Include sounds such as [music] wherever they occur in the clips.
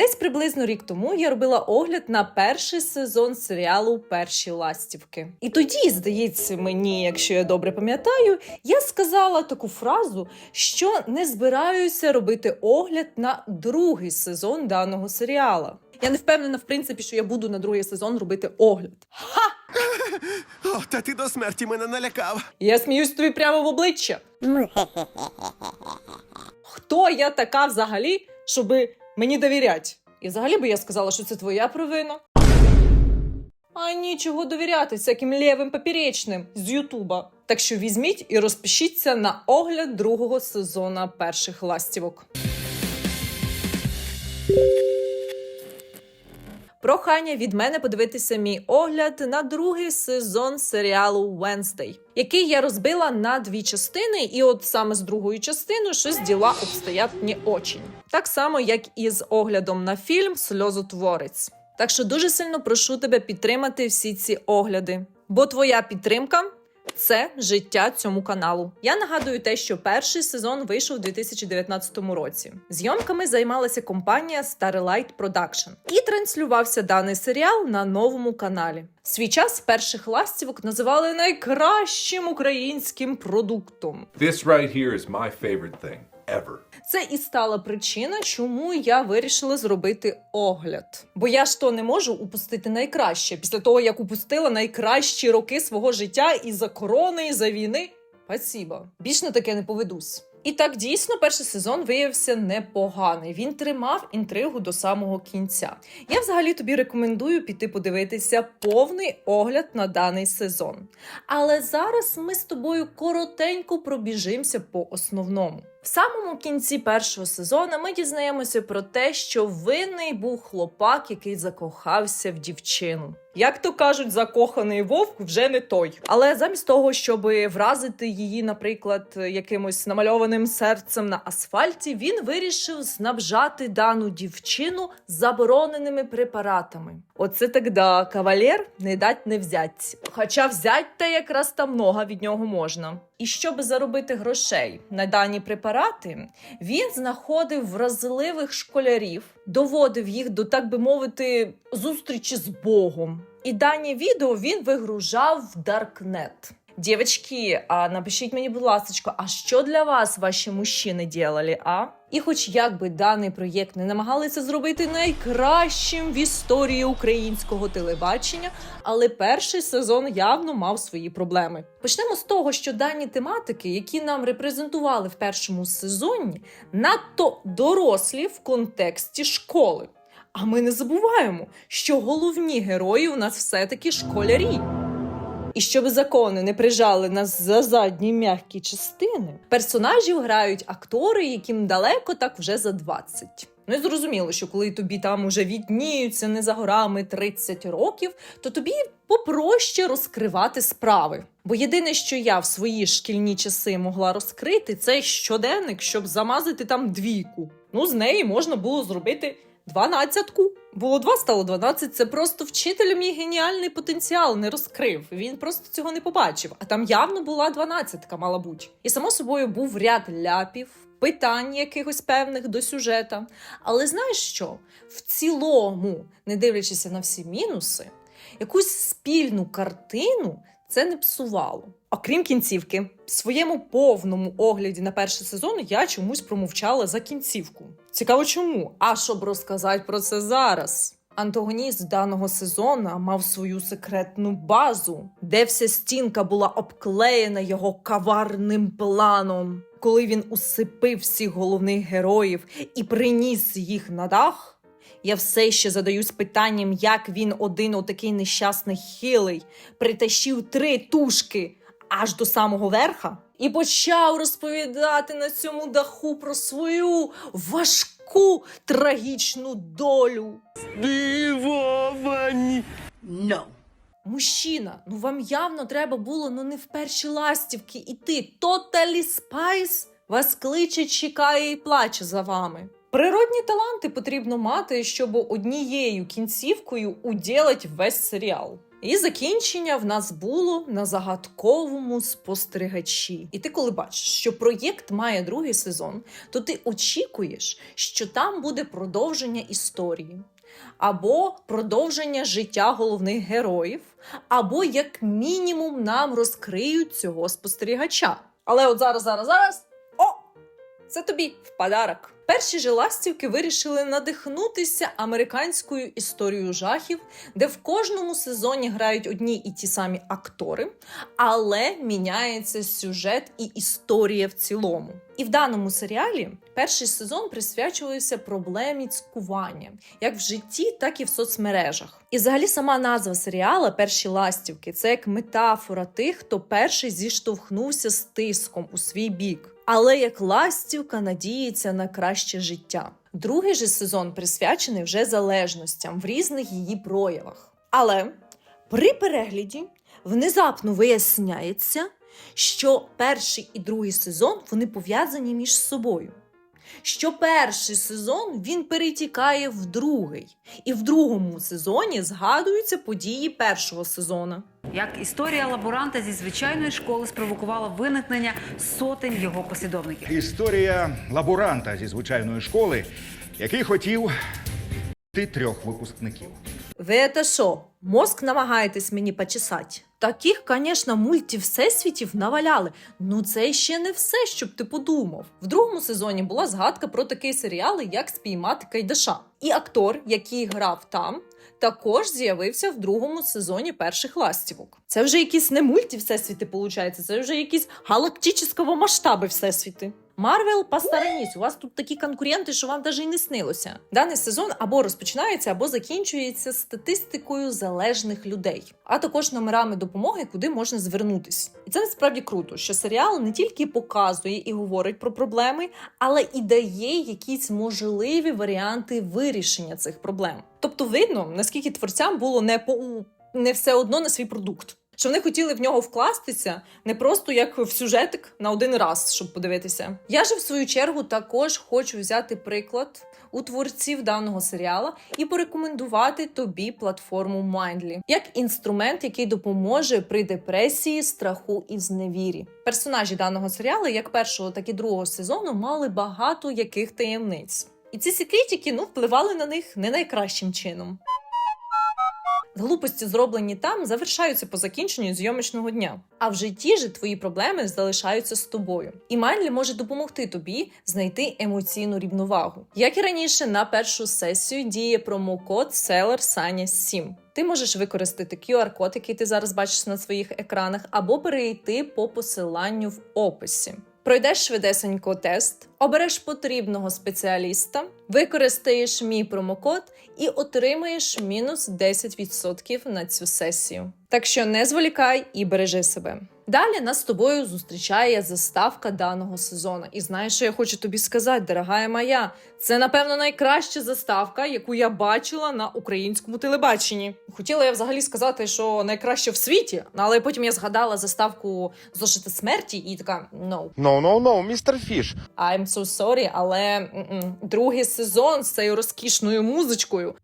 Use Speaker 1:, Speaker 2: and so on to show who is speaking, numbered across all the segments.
Speaker 1: Десь приблизно рік тому я робила огляд на перший сезон серіалу Перші ластівки. І тоді, здається, мені, якщо я добре пам'ятаю, я сказала таку фразу, що не збираюся робити огляд на другий сезон даного серіала. Я не впевнена, в принципі, що я буду на другий сезон робити огляд.
Speaker 2: О, та ти до смерті мене налякав.
Speaker 1: Я сміюсь тобі прямо в обличчя. Хто я така взагалі, щоби мені довірять? І взагалі би я сказала, що це твоя провина. А нічого довіряти всяким лівим поперечним з Ютуба. Так що візьміть і розпишіться на огляд другого сезону перших ластівок. Прохання від мене подивитися мій огляд на другий сезон серіалу Wednesday, який я розбила на дві частини, і от саме з другою частиною щось діла обстоять не очень. Так само, як і з оглядом на фільм Сльозотворець. Так що дуже сильно прошу тебе підтримати всі ці огляди, бо твоя підтримка. Це життя цьому каналу. Я нагадую те, що перший сезон вийшов у 2019 році. Зйомками займалася компанія Starlight Production і транслювався даний серіал на новому каналі. Свій час перших ластівок називали найкращим українським продуктом.
Speaker 3: This right here is my favorite thing ever.
Speaker 1: Це і стала причина, чому я вирішила зробити огляд. Бо я ж то не можу упустити найкраще після того, як упустила найкращі роки свого життя і за корони, і за війни. Спасіба. Більш на таке не поведусь. І так дійсно перший сезон виявився непоганий. Він тримав інтригу до самого кінця. Я взагалі тобі рекомендую піти подивитися повний огляд на даний сезон. Але зараз ми з тобою коротенько пробіжимося по основному. В самому кінці першого сезону ми дізнаємося про те, що винний був хлопак, який закохався в дівчину. Як то кажуть, закоханий вовк вже не той. Але замість того, щоб вразити її, наприклад, якимось намальованим серцем на асфальті, він вирішив снабжати дану дівчину забороненими препаратами. Оце тогда кавалер не дать не взять. Хоча взять та якраз там много від нього можна. І щоб заробити грошей на дані препарати, він знаходив вразливих школярів, доводив їх до, так би мовити, зустрічі з Богом. І дані відео він вигружав в Даркнет. Дівчатки, а напишіть мені, будь ласка, а що для вас ваші мужчини діяли, а? І хоч як би даний проєкт не намагалися зробити найкращим в історії українського телебачення, але перший сезон явно мав свої проблеми. Почнемо з того, що дані тематики, які нам репрезентували в першому сезоні, надто дорослі в контексті школи. А ми не забуваємо, що головні герої у нас все-таки школярі. І щоб закони не прижали нас за задні м'які частини, персонажів грають актори, яким далеко так вже за 20. Ну і зрозуміло, що коли тобі там уже відніються не за горами 30 років, то тобі попроще розкривати справи. Бо єдине, що я в свої шкільні часи могла розкрити, це щоденник, щоб замазати там двійку. Ну, з неї можна було зробити дванадцятку. Було два, стало 12. Це просто вчитель мій геніальний потенціал не розкрив. Він просто цього не побачив. А там явно була дванадцятка, мала бути. І само собою був ряд ляпів, питань якихось певних до сюжета. Але знаєш що? В цілому, не дивлячись на всі мінуси, якусь спільну картину це не псувало. Окрім кінцівки, в своєму повному огляді на перший сезон я чомусь промовчала за кінцівку. Цікаво, чому? А щоб розказати про це зараз. Антагоніст даного сезону мав свою секретну базу, де вся стінка була обклеєна його каварним планом. Коли він усипив всіх головних героїв і приніс їх на дах. Я все ще задаюсь питанням, як він один отакий нещасний хилий притащив три тушки аж до самого верха і почав розповідати на цьому даху про свою важку трагічну долю.
Speaker 2: Дивовані.
Speaker 4: No.
Speaker 1: Мужчина, ну вам явно треба було ну не в перші ластівки іти. Тоталі спайс вас кличе, чекає і плаче за вами. Природні таланти потрібно мати, щоб однією кінцівкою уділить весь серіал. І закінчення в нас було на загадковому спостерігачі. І ти, коли бачиш, що проєкт має другий сезон, то ти очікуєш, що там буде продовження історії, або продовження життя головних героїв, або як мінімум нам розкриють цього спостерігача. Але от зараз, зараз, зараз. Це тобі в подарок. Перші же ластівки вирішили надихнутися американською історією жахів, де в кожному сезоні грають одні і ті самі актори, але міняється сюжет і історія в цілому. І в даному серіалі перший сезон присвячувався проблемі цькування, як в житті, так і в соцмережах. І взагалі сама назва серіала Перші ластівки це як метафора тих, хто перший зіштовхнувся з тиском у свій бік. Але як ластівка надіється на краще життя. Другий же сезон присвячений вже залежностям в різних її проявах. Але при перегляді внезапно виясняється, що перший і другий сезон вони пов'язані між собою. Що перший сезон він перетікає в другий, і в другому сезоні згадуються події першого сезону.
Speaker 4: Як історія лаборанта зі звичайної школи спровокувала виникнення сотень його послідовників.
Speaker 5: Історія лаборанта зі звичайної школи, який хотів ти трьох випускників.
Speaker 1: Ви це що, мозк намагаєтесь мені почесати? Таких, звісно, мультів всесвітів наваляли. Ну це ще не все, щоб ти подумав. В другому сезоні була згадка про такий серіал, як Спіймати Кайдаша. І актор, який грав там, також з'явився в другому сезоні перших ластівок. Це вже якісь не мульті всесвіти, виходить, це вже якісь галактичного масштаби всесвіти. Марвел, постараніть, у вас тут такі конкуренти, що вам навіть і не снилося. Даний сезон або розпочинається, або закінчується статистикою залежних людей, а також номерами допомоги, куди можна звернутись. І це насправді круто, що серіал не тільки показує і говорить про проблеми, але і дає якісь можливі варіанти вирішення цих проблем. Тобто, видно, наскільки творцям було не по не все одно на свій продукт. Що вони хотіли в нього вкластися не просто як в сюжетик на один раз, щоб подивитися. Я ж в свою чергу також хочу взяти приклад у творців даного серіала і порекомендувати тобі платформу Mindly як інструмент, який допоможе при депресії, страху і зневірі. Персонажі даного серіалу, як першого, так і другого сезону, мали багато яких таємниць. І ці секретики ну впливали на них не найкращим чином. Глупості, зроблені там, завершаються по закінченню зйомочного дня. А в житті же твої проблеми залишаються з тобою. І Майлі може допомогти тобі знайти емоційну рівновагу. Як і раніше, на першу сесію діє промокод Seller Sanya 7. Ти можеш використати QR-код, який ти зараз бачиш на своїх екранах, або перейти по посиланню в описі. Пройдеш швидесенько тест, обереш потрібного спеціаліста, використаєш мій промокод і отримаєш мінус 10% на цю сесію. Так що не зволікай і бережи себе. Далі нас з тобою зустрічає заставка даного сезону. І знаєш, що я хочу тобі сказати, дорогая моя, це напевно найкраща заставка, яку я бачила на українському телебаченні. Хотіла я взагалі сказати, що найкраще в світі, але потім я згадала заставку зошита смерті і така no.
Speaker 2: No, no, no, містер Фіш.
Speaker 1: I'm so sorry, але м-м, другий сезон з цією розкішною музичкою.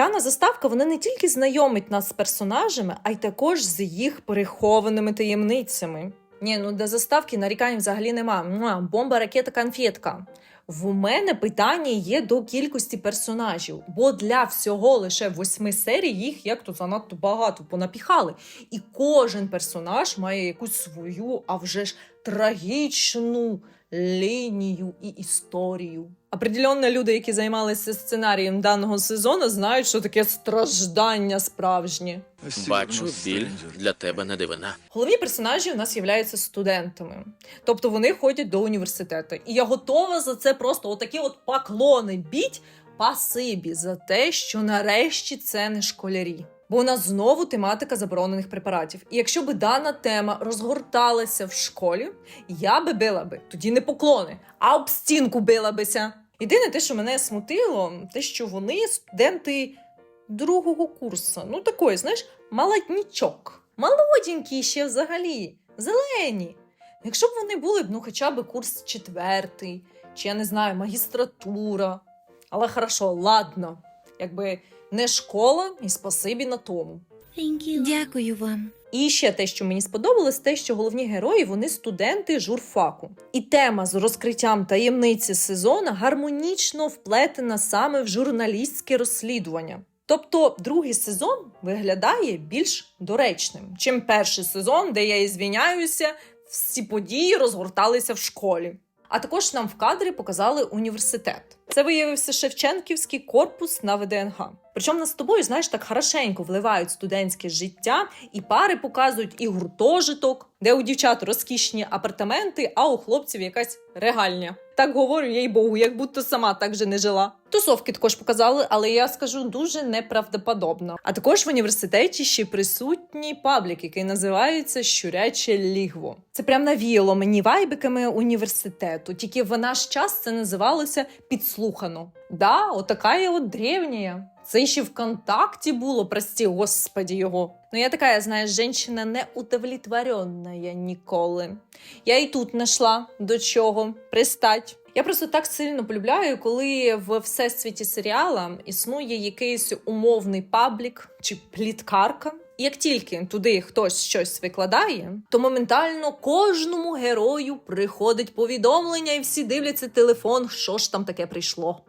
Speaker 1: Дана заставка вона не тільки знайомить нас з персонажами, а й також з їх прихованими таємницями. Ні, ну до заставки нарікань взагалі нема. Муа, бомба, ракета, конфетка. В мене питання є до кількості персонажів, бо для всього лише восьми серій їх як то занадто багато понапіхали. І кожен персонаж має якусь свою, а вже ж трагічну лінію і історію. Определенно люди, які займалися сценарієм даного сезону, знають, що таке страждання справжнє.
Speaker 6: Бачу, біль для тебе не дивина.
Speaker 1: Головні персонажі у нас являються студентами, тобто вони ходять до університету. І я готова за це просто отакі от поклони біть пасибі за те, що нарешті це не школярі. Бо у нас знову тематика заборонених препаратів. І якщо би дана тема розгорталася в школі, я би била би тоді не поклони, а об стінку била бися. Єдине те, що мене смутило, те, що вони студенти другого курсу. Ну такої, знаєш, молоднічок. Молоденькі ще взагалі, зелені. Якщо б вони були б, ну, хоча б курс четвертий, чи я не знаю, магістратура. Але хорошо, ладно. Якби не школа, і спасибі на тому.
Speaker 7: Дякую вам.
Speaker 1: І ще те, що мені сподобалось, те, що головні герої вони студенти журфаку. І тема з розкриттям таємниці сезону гармонічно вплетена саме в журналістське розслідування. Тобто другий сезон виглядає більш доречним, чим перший сезон, де я і звіняюся, всі події розгорталися в школі. А також нам в кадрі показали університет. Це виявився Шевченківський корпус на ВДНГ. Причому нас з тобою, знаєш, так хорошенько вливають студентське життя, і пари показують і гуртожиток, де у дівчат розкішні апартаменти, а у хлопців якась регальня. Так говорю, їй Богу, як будто сама так же не жила. Тусовки також показали, але я скажу дуже неправдоподобно. А також в університеті ще присутній паблік, який називається Щуряче лігво. Це прям навіяло мені вайбиками університету. Тільки в наш час це називалося підслухано. Да, отака я от древня. Це ще ВКонтакті було, прості господі його. Ну я така, знаєш, жінка не удовлетворенна ніколи. Я і тут знайшла до чого пристать. Я просто так сильно полюбляю, коли в всесвіті серіала існує якийсь умовний паблік чи пліткарка. Як тільки туди хтось щось викладає, то моментально кожному герою приходить повідомлення, і всі дивляться телефон, що ж там таке прийшло.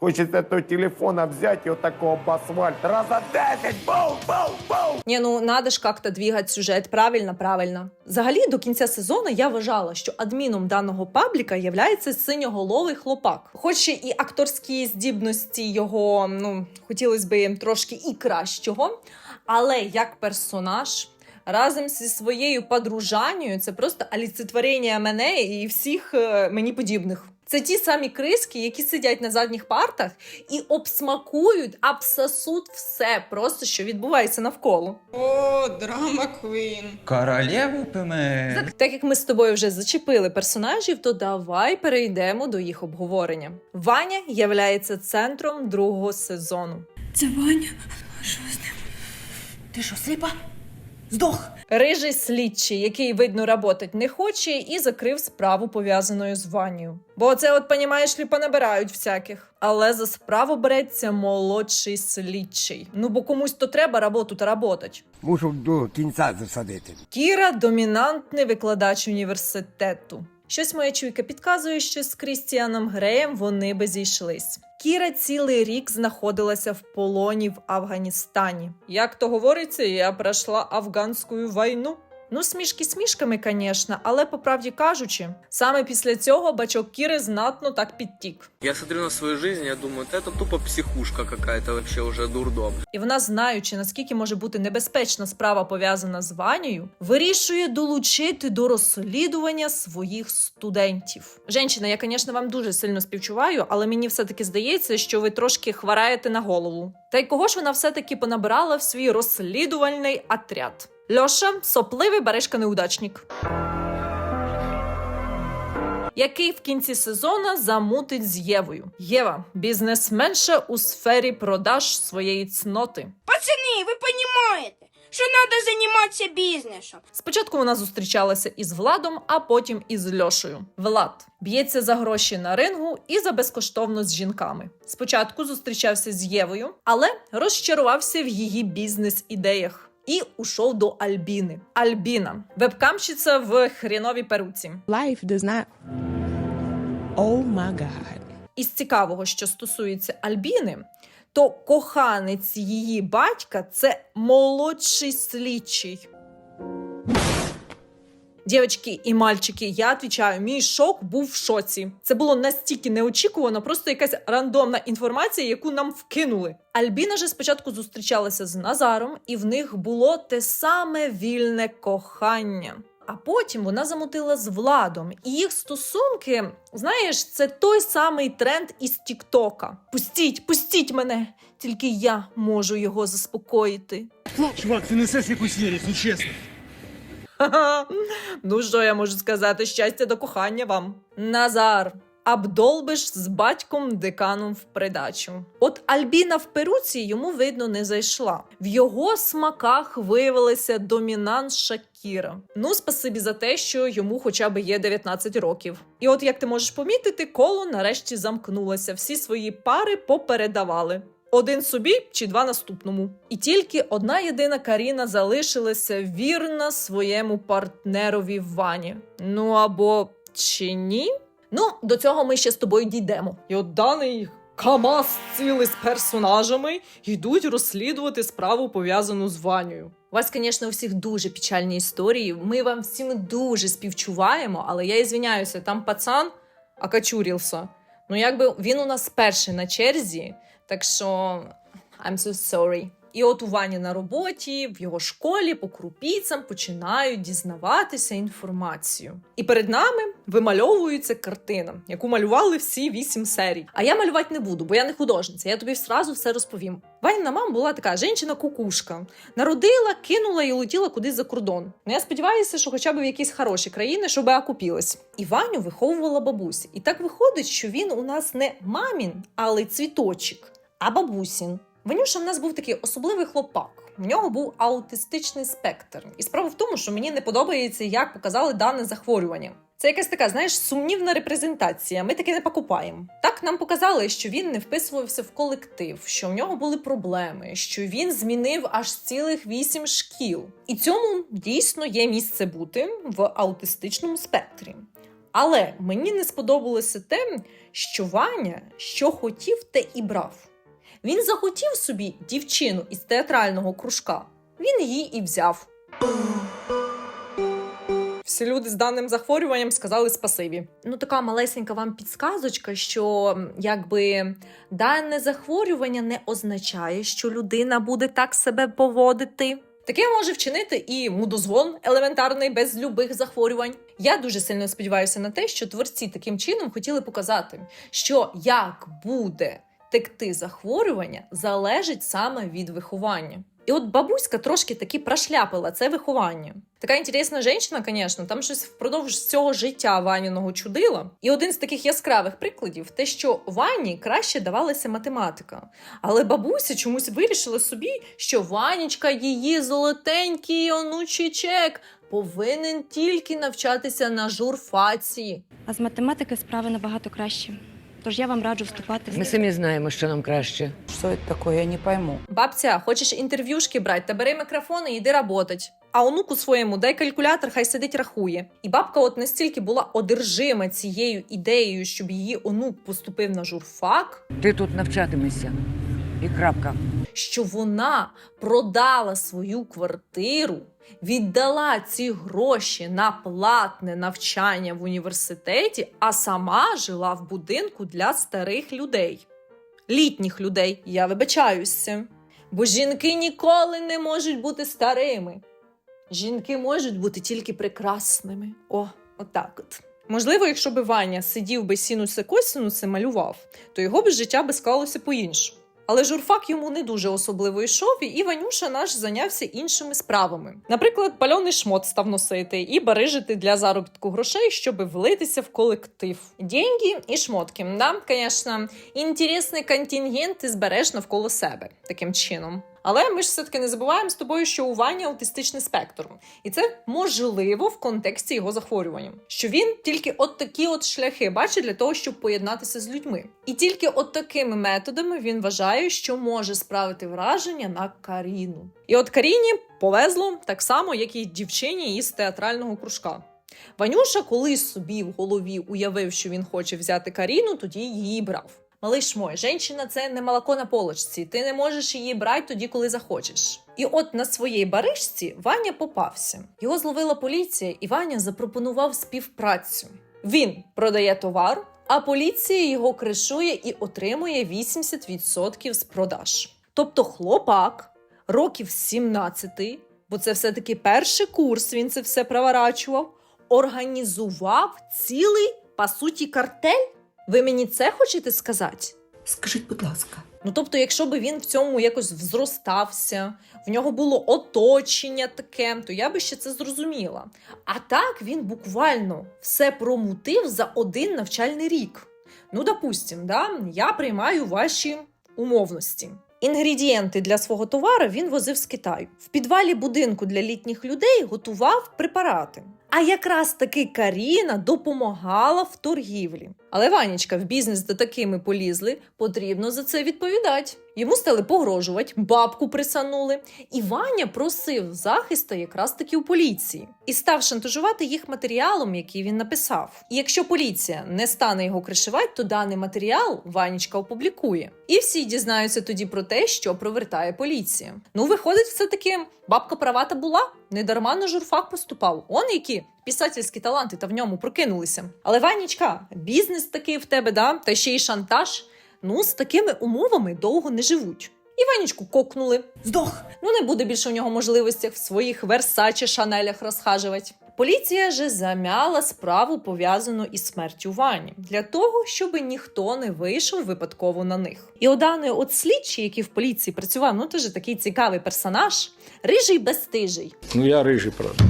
Speaker 8: Хочется то телефона взять и вот такого об асфальт. Раза 10! Бау, бау, бау!
Speaker 1: Ні, ну надо ж як-то двигати сюжет правильно, правильно. Взагалі, до кінця сезону я вважала, що адміном даного пабліка являється синьоголовий хлопак. Хоч і акторські здібності його, ну хотілося б трошки і кращого, але як персонаж. Разом зі своєю подружанню це просто олицетворення мене і всіх е, мені подібних. Це ті самі криски, які сидять на задніх партах і обсмакують, обсосуть все, просто що відбувається навколо.
Speaker 9: О, драма Квін.
Speaker 10: Королеву пиме.
Speaker 1: Так як ми з тобою вже зачепили персонажів, то давай перейдемо до їх обговорення. Ваня являється центром другого сезону.
Speaker 7: Це Ваня. Що з ним? Ти що, сліпа? Здох.
Speaker 1: Рижий слідчий, який видно работать не хоче, і закрив справу пов'язаною з Ванію. Бо це, от понімаєш, лі понабирають всяких. Але за справу береться молодший слідчий. Ну бо комусь то треба роботу та работать.
Speaker 2: Мушу до кінця засадити.
Speaker 1: Кіра домінантний викладач університету. Щось моя чуйка підказує, що з Крістіаном Греєм вони би зійшлись. Кіра цілий рік знаходилася в полоні в Афганістані. Як то говориться, я пройшла афганську війну. Ну, смішки смішками, звісно, але по правді кажучи, саме після цього бачок Кіри знатно так підтік.
Speaker 11: Я смотрю на свою жизнь, я думаю, «Да это тупо психушка какая-то вообще уже дурдом.
Speaker 1: І вона, знаючи, наскільки може бути небезпечна справа пов'язана з Ванією, вирішує долучити до розслідування своїх студентів. Женщина, я, звісно, вам дуже сильно співчуваю, але мені все-таки здається, що ви трошки хвараєте на голову. Та й кого ж вона все-таки понабирала в свій розслідувальний отряд? Льоша, сопливий баришка неудачник. Який в кінці сезону замутить з Євою. Єва бізнесменша у сфері продаж своєї цноти.
Speaker 9: Пацани, ви розумієте, що треба займатися бізнесом.
Speaker 1: Спочатку вона зустрічалася із Владом, а потім із Льошею. Влад б'ється за гроші на рингу і за безкоштовно з жінками. Спочатку зустрічався з Євою, але розчарувався в її бізнес-ідеях. І ушов до Альбіни. Альбіна вебкамщиця в хріновій перуці.
Speaker 12: Life does not. Oh my God.
Speaker 1: Із цікавого, що стосується Альбіни, то коханець її батька це молодший слідчий. Дівчатки і мальчики, я відповідаю, мій шок був в шоці. Це було настільки неочікувано, просто якась рандомна інформація, яку нам вкинули. Альбіна же спочатку зустрічалася з Назаром, і в них було те саме вільне кохання. А потім вона замутила з Владом, і їх стосунки, знаєш, це той самий тренд із Тіктока. Пустіть, пустіть мене, тільки я можу його заспокоїти.
Speaker 2: Чувак, ти несеш якусь єрість, ну чесно. [laughs]
Speaker 1: Ну що я можу сказати? Щастя до кохання вам. Назар. Абдолбиш з батьком деканом в придачу. От Альбіна в перуці йому видно не зайшла. В його смаках виявилася домінант Шакіра. Ну, спасибі за те, що йому хоча б є 19 років. І от як ти можеш помітити, коло нарешті замкнулося. Всі свої пари попередавали. Один собі чи два наступному. І тільки одна єдина Каріна залишилася вірна своєму партнерові Вані. Ну або чи ні? Ну, до цього ми ще з тобою дійдемо. І от даний Камаз цілий з персонажами йдуть розслідувати справу пов'язану з Ванею. У вас, звісно, у всіх дуже печальні історії. Ми вам всім дуже співчуваємо, але я ізвиняюся, там пацан окочурівся. Ну, якби він у нас перший на черзі, так що I'm so sorry. І от у Вані на роботі, в його школі по крупіцям починають дізнаватися інформацію. І перед нами вимальовується картина, яку малювали всі вісім серій. А я малювати не буду, бо я не художниця. Я тобі зразу все розповім. Ваніна мама була така жінчина-кукушка. Народила, кинула і летіла кудись за кордон. Ну я сподіваюся, що хоча б в якісь хороші країни, щоб окупілась. І Ваню виховувала бабуся. І так виходить, що він у нас не мамін, але цвіточок, а бабусін. Ванюша в нас був такий особливий хлопак. В нього був аутистичний спектр. І справа в тому, що мені не подобається, як показали дане захворювання. Це якась така, знаєш, сумнівна репрезентація. Ми таке не покупаємо. Так нам показали, що він не вписувався в колектив, що в нього були проблеми, що він змінив аж цілих вісім шкіл. І цьому дійсно є місце бути в аутистичному спектрі. Але мені не сподобалося те, що Ваня що хотів, те і брав. Він захотів собі дівчину із театрального кружка. Він її і взяв. Всі люди з даним захворюванням сказали спасибі. Ну, така малесенька вам підсказочка, що якби дане захворювання не означає, що людина буде так себе поводити. Таке може вчинити і мудозвон елементарний без любих захворювань. Я дуже сильно сподіваюся на те, що творці таким чином хотіли показати, що як буде текти захворювання залежить саме від виховання. І от бабуська трошки таки прошляпила це виховання. Така інтересна жінка, звісно, там щось впродовж цього життя Ваніного чудила. І один з таких яскравих прикладів те, що Вані краще давалася математика. Але бабуся чомусь вирішила собі, що Ванічка її золотенький онучий чек повинен тільки навчатися на журфаці.
Speaker 7: А з математики справи набагато краще. Тож я вам раджу вступати
Speaker 12: Ми самі знаємо, що нам краще.
Speaker 11: Що це такое, я не пойму.
Speaker 1: Бабця, хочеш інтерв'юшки брати, та бери мікрофон і йди работать. А онуку своєму дай калькулятор, хай сидить рахує. І бабка от настільки була одержима цією ідеєю, щоб її онук поступив на журфак,
Speaker 12: Ти тут навчатимешся. І крапка.
Speaker 1: Що вона продала свою квартиру, віддала ці гроші на платне навчання в університеті, а сама жила в будинку для старих людей. Літніх людей, я вибачаюся. Бо жінки ніколи не можуть бути старими. Жінки можуть бути тільки прекрасними. О, отак от. Можливо, якщо б Ваня сидів би сінуси косінуси малював, то його б життя би склалося по-іншому. Але журфак йому не дуже особливо йшов, і Ванюша наш зайнявся іншими справами. Наприклад, пальоний шмот став носити і барижити для заробітку грошей, щоб влитися в колектив. Деньги і шмотки. Да, звісно, інтересний контингент ти збереш навколо себе таким чином. Але ми ж все-таки не забуваємо з тобою, що у Вані аутистичний спектр, і це можливо в контексті його захворювання. Що він тільки от такі от шляхи бачить для того, щоб поєднатися з людьми. І тільки от такими методами він вважає, що може справити враження на Каріну. І от Каріні повезло так само, як і дівчині із театрального кружка. Ванюша колись собі в голові уявив, що він хоче взяти Каріну, тоді її брав. Малиш мой, жінка це не молоко на полочці. Ти не можеш її брати тоді, коли захочеш. І от на своїй баришці Ваня попався. Його зловила поліція, і Ваня запропонував співпрацю. Він продає товар, а поліція його кришує і отримує 80% з продаж. Тобто хлопак років 17, бо це все-таки перший курс, він це все проворачував, організував цілий, по суті, картель. Ви мені це хочете сказати?
Speaker 12: Скажіть, будь ласка.
Speaker 1: Ну тобто, якщо б він в цьому якось взростався, в нього було оточення таке, то я би ще це зрозуміла. А так він буквально все промутив за один навчальний рік. Ну, допустим, да, я приймаю ваші умовності. Інгредієнти для свого товару він возив з Китаю. В підвалі будинку для літніх людей готував препарати. А якраз таки Каріна допомагала в торгівлі. Але Ванічка в бізнес до такими полізли, потрібно за це відповідати. Йому стали погрожувати, бабку присанули. І Ваня просив захисту якраз таки у поліції і став шантажувати їх матеріалом, який він написав. І якщо поліція не стане його кришувати, то даний матеріал Ванічка опублікує. І всі дізнаються тоді про те, що провертає поліція. Ну, виходить, все таки бабка правата була. Недарма на журфак поступав. Он які писательські таланти та в ньому прокинулися. Але Ванічка, бізнес такий в тебе, да? та ще й шантаж. Ну, з такими умовами довго не живуть. І Ванічку кокнули.
Speaker 7: Здох.
Speaker 1: Ну, не буде більше у нього можливості в своїх версаче шанелях розхажувати. Поліція же замяла справу пов'язану із смертю Вані для того, щоб ніхто не вийшов випадково на них. І оданий от слідчий, який в поліції працював, ну теж такий цікавий персонаж, рижий безстижий.
Speaker 10: Ну я рижий просто.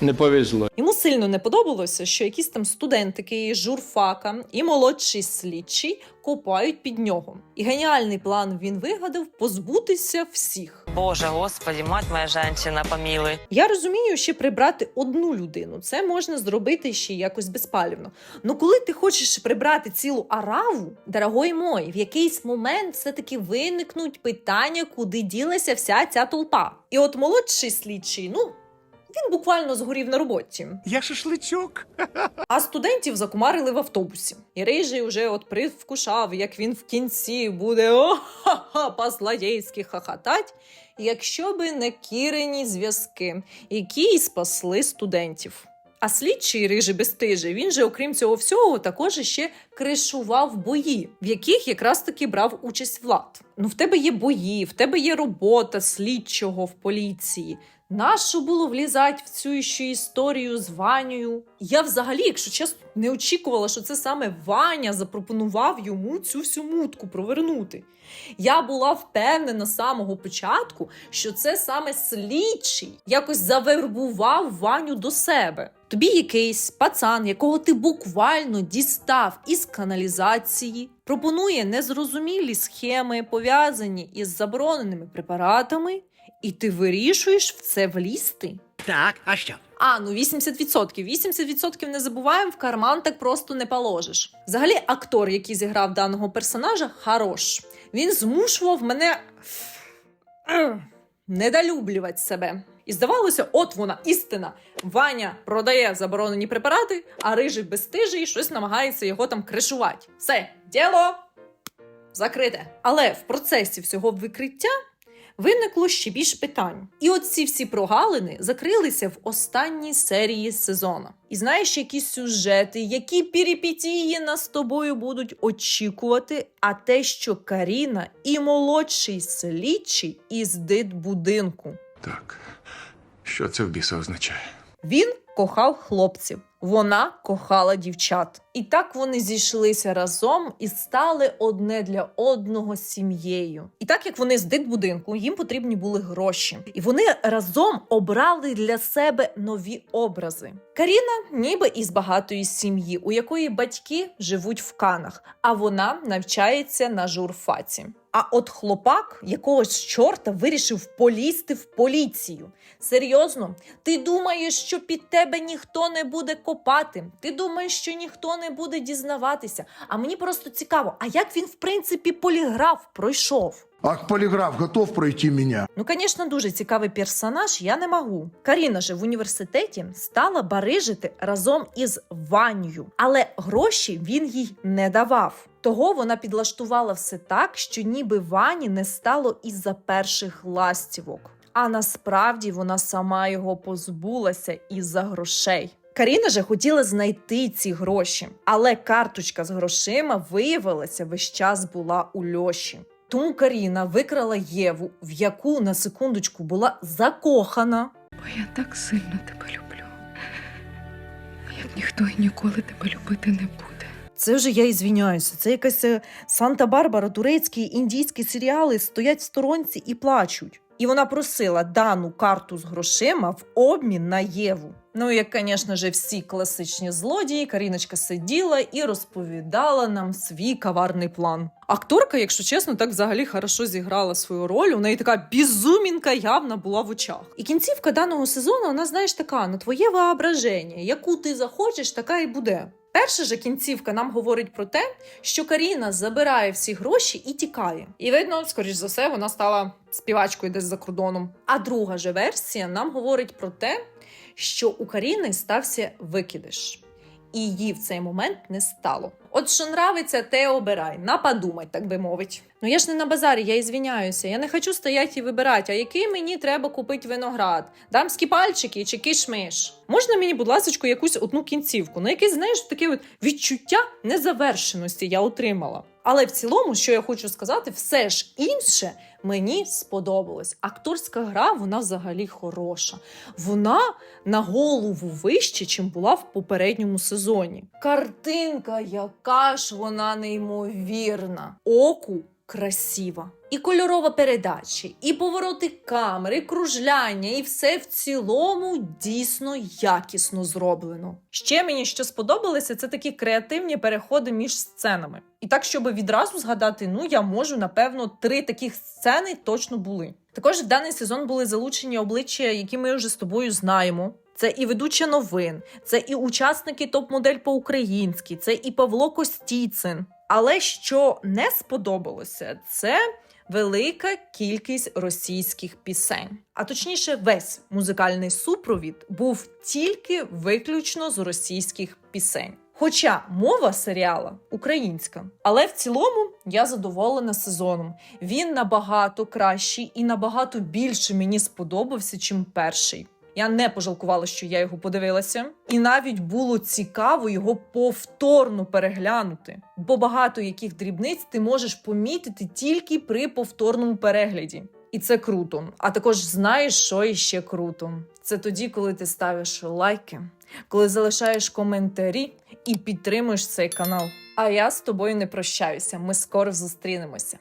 Speaker 10: Не повезло.
Speaker 1: Йому сильно не подобалося, що якісь там студентики журфака і молодший слідчий копають під нього. І геніальний план він вигадав позбутися всіх.
Speaker 7: Боже, господи, мать моя женщина, помилуй.
Speaker 1: Я розумію, ще прибрати одну людину. Це можна зробити ще якось безпалівно. Ну коли ти хочеш прибрати цілу араву, дорогой мой, в якийсь момент все-таки виникнуть питання, куди ділася вся ця толпа. І от молодший слідчий, ну. Він буквально згорів на роботі.
Speaker 2: Я шашличок. [laughs]
Speaker 1: А студентів закумарили в автобусі. І рижий вже от привкушав, як він в кінці буде о-ха-ха, по-злодейськи хахатать, якщо би не кірені зв'язки, які й спасли студентів. А слідчий рижий безстижий, він же, окрім цього всього, також ще кришував бої, в яких якраз таки брав участь влад. Ну, в тебе є бої, в тебе є робота слідчого в поліції. Нащо було влізати в цю ще історію з Ванею? Я взагалі, якщо чесно, не очікувала, що це саме Ваня запропонував йому цю всю мутку провернути. Я була впевнена з самого початку, що це саме слідчий якось завербував Ваню до себе. Тобі якийсь пацан, якого ти буквально дістав із каналізації, пропонує незрозумілі схеми, пов'язані із забороненими препаратами, і ти вирішуєш в це влізти.
Speaker 2: Так, а що?
Speaker 1: А, ну 80%. 80% не забуваємо, в карман так просто не положиш. Взагалі, актор, який зіграв даного персонажа, хорош. Він змушував мене недолюблювати себе. І здавалося, от вона істина. Ваня продає заборонені препарати, а рижий безстижий щось намагається його там кришувати. Все, діло закрите. Але в процесі всього викриття виникло ще більш питань. І от ці всі прогалини закрилися в останній серії сезону. І знаєш, які сюжети, які перипетії нас з тобою будуть очікувати, а те, що Каріна і молодший слідчий із дитбудинку.
Speaker 2: Так. Що це в біса означає?
Speaker 1: Він кохав хлопців, вона кохала дівчат. І так вони зійшлися разом і стали одне для одного сім'єю. І так як вони з дитбудинку, їм потрібні були гроші. І вони разом обрали для себе нові образи. Каріна, ніби із багатої сім'ї, у якої батьки живуть в канах, а вона навчається на журфаці. А от хлопак якогось чорта вирішив полізти в поліцію. Серйозно, ти думаєш, що під тебе ніхто не буде копати? Ти думаєш, що ніхто не буде дізнаватися? А мені просто цікаво, а як він в принципі поліграф пройшов?
Speaker 8: Ах, полиграф готов пройти меня.
Speaker 1: Ну, звісно, дуже цікавий персонаж, я не можу. Каріна же в університеті стала барижити разом із Ванею, але гроші він їй не давав. Того вона підлаштувала все так, що ніби Вані не стало із-за перших ластівок. А насправді вона сама його позбулася із-за грошей. Каріна же хотіла знайти ці гроші, але карточка з грошима виявилася весь час була у Льоші. Тому Каріна викрала Єву, в яку на секундочку була закохана.
Speaker 12: Бо я так сильно тебе люблю. Як ніхто і ніколи тебе любити не буде.
Speaker 1: Це вже я і звіняюся. Це якась е, Санта-Барбара, турецькі індійські серіали стоять в сторонці і плачуть. І вона просила дану карту з грошима в обмін на Єву. Ну, як, звісно ж, всі класичні злодії, Каріночка сиділа і розповідала нам свій каварний план. Акторка, якщо чесно, так взагалі хорошо зіграла свою роль. У неї така безумінка явно була в очах. І кінцівка даного сезону, вона знаєш така на твоє воображення. Яку ти захочеш, така і буде. Перша же кінцівка нам говорить про те, що Каріна забирає всі гроші і тікає. І видно, скоріш за все, вона стала співачкою десь за кордоном. А друга же версія нам говорить про те, що у Каріни стався викидиш. І її в цей момент не стало. От що нравиться, те обирай. Наподумай, так би мовить. Ну я ж не на базарі, я ізвиняюся. Я не хочу стояти і вибирати, а який мені треба купити виноград? Дамські пальчики чи кишмиш? Можна мені, будь ласка, якусь одну кінцівку? Ну, якесь, знаєш, таке от відчуття незавершеності я отримала. Але в цілому, що я хочу сказати, все ж інше мені сподобалось. Акторська гра, вона взагалі хороша. Вона на голову вище, чим була в попередньому сезоні. Картинка, яка ж вона неймовірна. Оку красива. І кольорова передача, і повороти камери, і кружляння, і все в цілому дійсно якісно зроблено. Ще мені що сподобалося, це такі креативні переходи між сценами. І так, щоб відразу згадати, ну я можу, напевно, три таких сцени точно були. Також в даний сезон були залучені обличчя, які ми вже з тобою знаємо. Це і ведуча новин, це і учасники топ-модель по-українськи, це і Павло Костіцин. Але що не сподобалося, це велика кількість російських пісень. А точніше, весь музикальний супровід був тільки виключно з російських пісень. Хоча мова серіала українська, але в цілому я задоволена сезоном. Він набагато кращий і набагато більше мені сподобався, чим перший. Я не пожалкувала, що я його подивилася, і навіть було цікаво його повторно переглянути. Бо багато яких дрібниць ти можеш помітити тільки при повторному перегляді. І це круто. А також знаєш, що іще круто. Це тоді, коли ти ставиш лайки, коли залишаєш коментарі і підтримуєш цей канал. А я з тобою не прощаюся. Ми скоро зустрінемося.